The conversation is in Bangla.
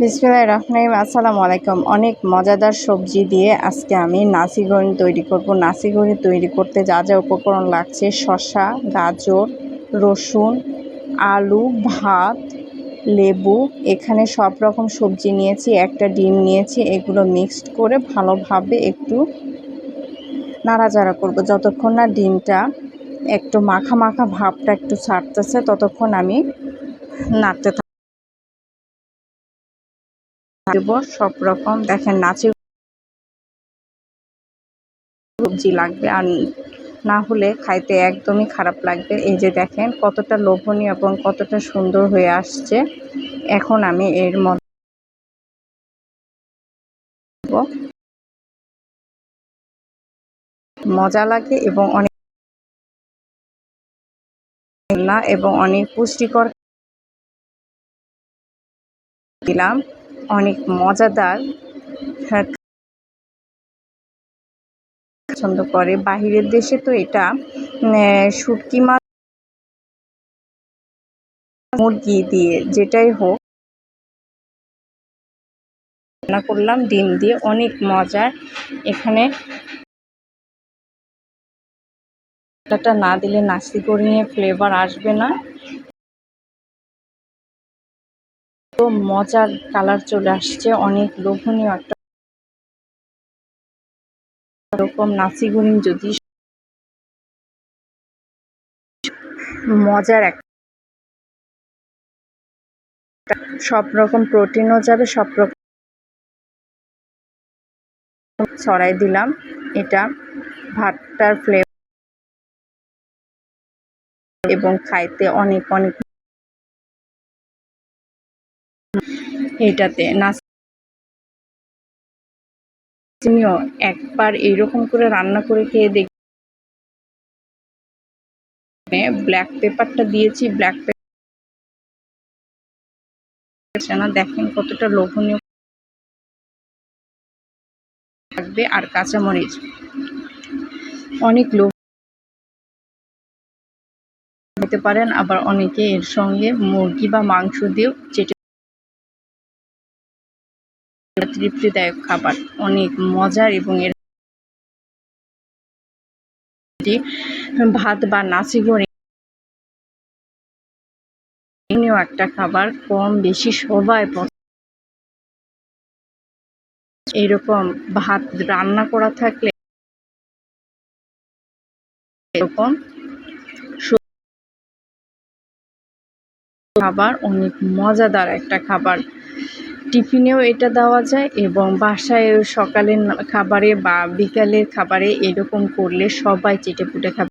বিসমিল্লাহ রহমান আসসালামু আলাইকুম। অনেক মজাদার সবজি দিয়ে আজকে আমি নাসি গড়ি তৈরি করব। নাসি গড়ি তৈরি করতে যা যা উপকরণ লাগছে, শসা, গাজর, রসুন, আলু, ভাত, লেবু, এখানে সব রকম সবজি নিয়েছি, একটা ডিম নিয়েছি, এগুলো মিক্সড করে ভালোভাবে একটু নাড়াচাড়া করব। যতক্ষণ না ডিমটা একটু মাখা মাখা ভাবটা একটু ছাড়তেছে, ততক্ষণ আমি নাড়তে দেব, সব রকম। দেখেন নাচে সবজি লাগবে আর না হলে খাইতে একদমই খারাপ লাগবে। এই যে দেখেন, কতটা লোভনীয় এবং কতটা সুন্দর হয়ে আসছে। এখন আমি এর মধ্যে মজা লাগে এবং অনেক না এবং অনেক পুষ্টিকর দিলাম। অনেক মজাদার। হ্যাঁ, পছন্দ করে। বাহিরের দেশে তো এটা শুটকি মাছ মুরগি দিয়ে যেটাই হোক রান্না করলাম ডিম দিয়ে। অনেক মজার এখানে না দিলে নাস্তি করে নিয়ে ফ্লেভার আসবে না। তো মজার কালার চলে আসছে, অনেক লোভনীয় একটা এরকম নাসি গুড়িন যদি মজার এক সব রকম প্রোটিনও যাবে, সব রকম ছড়াই দিলাম। এটা ভাতটার ফ্লেভার এবং খাইতে অনেক অনেক এটাতে নাচ একবার এইরকম করে রান্না করে খেয়ে দেখ ব্ল্যাক পেপারটা দিয়েছি ব্ল্যাক পেপার দেখেন কতটা লোভনীয় থাকবে আর কাঁচামরিচ। অনেক লোভ হতে পারেন, আবার অনেকে এর সঙ্গে মুরগি বা মাংস দিয়েও চেটে তৃপ্তিদায়ক খাবার। অনেক মজার এবং এর ভাত বা নাচি গড়ে একটা খাবার, কম বেশি সবাই এরকম ভাত রান্না করা থাকলে এরকম খাবার অনেক মজাদার একটা খাবার। টিফিনেও এটা দেওয়া যায় এবং বাসায় সকালের খাবারে বা বিকালের খাবারে এরকম করলে সবাই চেটেপুটে খাবে।